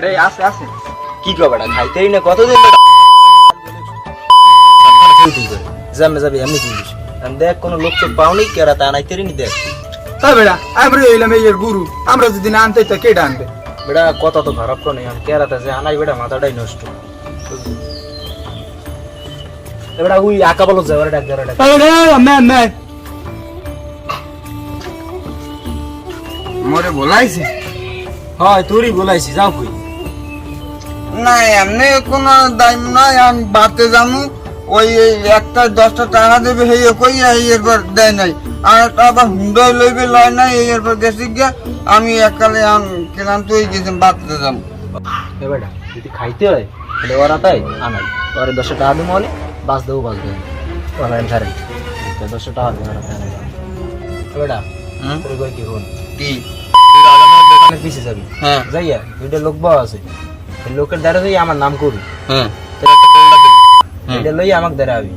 বেটা এই আছে আছে কি কর বেটা খাইতেই না কতদিন জামে যাবি আমি পুলিশ আমি দেখ কোনো লোক তো পাওনি কেরা তা নাইতেরি নি দেখ। তাই বেটা আমরা হইলাম এই গুরু। আমরা যদি না আনতে তো কেটা আনবে? বেটা কথা তো খারাপ তো নেই আমি কেরাতে যে আনাই বেটা মাথাটাই নষ্ট। এ বেটা উই আকা বলো যাবে ডাক যাবে ডাক। ম্যাম ম্যাম মরে বলাইছে? হয় তোরই বলাইছি যাও কই। না এমনি কোনো দাম নাই আমি বাড়তে যাব। ওই একটা দশটা টাকা দেবে সেই কই এই এরপর দেয় নাই। আর একটা আবার হুন্ডাই লইবে লয় নাই এই এরপর গেছি গিয়া আমি এককালে ক্লান্ত হয়ে গেছি বাড়তে যাব। বেটা যদি খাইতে হয় তাহলে ওরা তাই আনাই। ওরে দশটা টাকা দেবো হলে বাস দেবো বাস দেবো। ওরা আমি ছাড়াই দশটা টাকা দেবো ওরা বেটা? কই কি হন কি? দোকানের পিছে যাবি। হ্যাঁ। যাইয়া দুইটা লোক বড় আছে। লোকের দ্বারা যাই আমার নাম করবি হ্যাঁ। এটা লই আমাকে দ্বারা আবি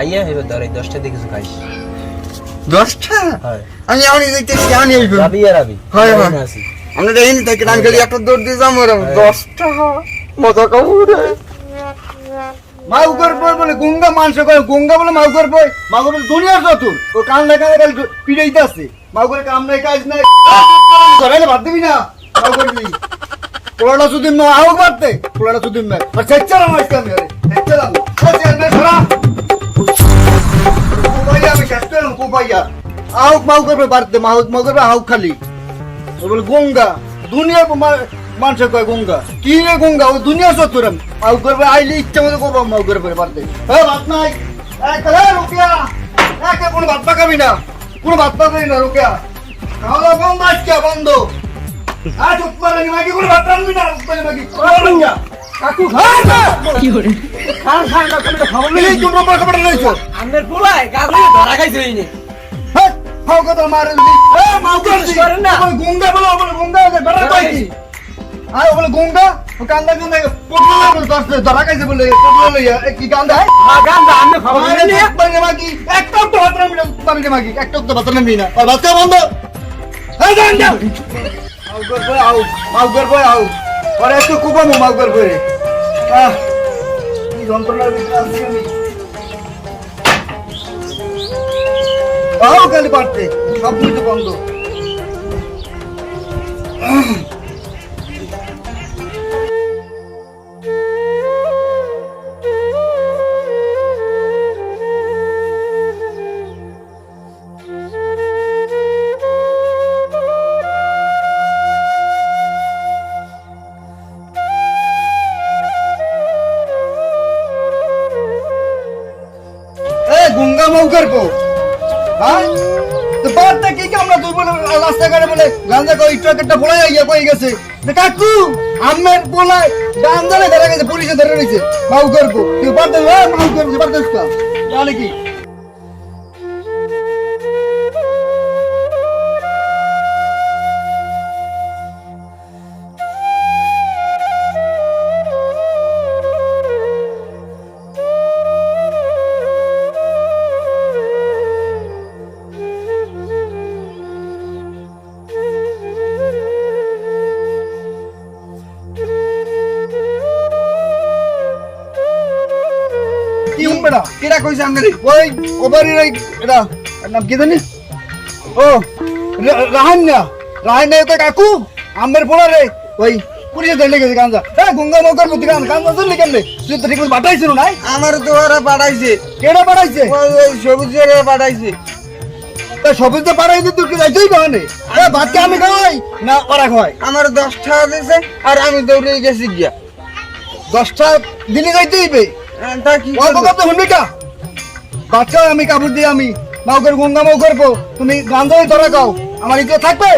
আইয়া এবার ধর এই দশটা দিয়ে কিছু খাইস দশটা? হয়। আমি এমনি দেখতেছি আমি আসব যাবি আর আবি হয়, হয়। আমি আমরা দেখিনি থাকি আমি খালি একটা দৌড় দিয়ে যাব। হ্যাঁ। দশটা? মজা কাপড় মাউ করব বলে গঙ্গা মাংস করে গঙ্গা বলে মাউ করব মাউ করব দুনিয়ার চতুর ও কান না কানে খালি পিড়াইতে আছে মাউ করে কাম নাই কাজ নাই। ধরাইলে ভাত দিবি না? মাউ করবি পোলাটা সুদিন না আও বাড়তে পোলাটা সুদিন না আর করে চেচ্চারা চেচ্চারা ধরা কোপাইয়া আমি চেষ্টা করলাম কোপাইয়া আও মাউ করবে বাড়তে মাউ মাউ করবে আও খালি। বলে, গঙ্গা। দুনিয়ার মা- মানুষ কয় গঙ্গা? কি রে গঙ্গা? ও দুনিয়া চতুরম মাউ করবে, আইলে ইচ্ছা মতো করব মাউ করবে বাড়তে। হ্যাঁ ভাত নাই। এক কোনো ভাত পাকাবি না? কোনো ভাত পাকাবি না রুকিয়া। খাওয়া দাওয়া বন্ধ, আজকে বন্ধ। আর বলে গঙ্গা কান্দা গঙ্গা পটলা বলে দশটা ধরা খাইছে বলে পটলা লইয়া কি কান্দা? হয় গান্দা আমি খাবার নিয়ে একবার মাগি একটা তো ভাত না পানি মাগি একটা তো ভাত নামি না। আর ভাত বন্ধ। হ্যাঁ যান যান বই আউ আও মাউ করব আও পরে একটু কুপামো মাউগর করব রে আহ, কি যন্ত্রণার ভিতরে আছি আমি। আও কালি পারতে সব কিছু বন্ধ। করব তো বারটা কি বলে রাস্তাঘাটে বলে গান্ধা কই, ট্রাক একটা ফোলাই আইয়া কই গেছে। কাকু আমের বলায় গান্ধারে ধরে গেছে, পুলিশে ধরে রয়েছে বাউ করব তুই তাহলে কি? কি উম্বেড়া কেটা কইছে আমি ওই ওবারির এই এটা এর নাম কি জানি? ও রা- রাহান্না রাহান্না তো কাকু আমের পোলা রে। ওই পুলিশে ধরে গেছে গাঞ্জা। এ গঙ্গা মৌকার মধ্যে গান গাঞ্জা ধরলি কেমনে? তুই তো ঠিক মতো বাটাইছিল নাই আমার তো ওরা পাঠাইছে। কেডা বাড়াইছে ওই ওই সবুজের পাঠাইছে। তা সবুজ তো পাড়াইছে তুই কি যাইতেই কখনে এ ভাতকে আমি খাওয়াই না ওরা খাওয়াই আমার দশ টাকা দিয়েছে আর আমি দৌড়ে গেছি গিয়া। দশটা দিনে যাইতে হইবে আহ, বাচ্চা আমি কাপড় দিয়ে আমি। মাও করে গঙ্গা মাও করব। তুমি গান্ধাই ধরা গাও। আমার ইচ্ছে থাকবে?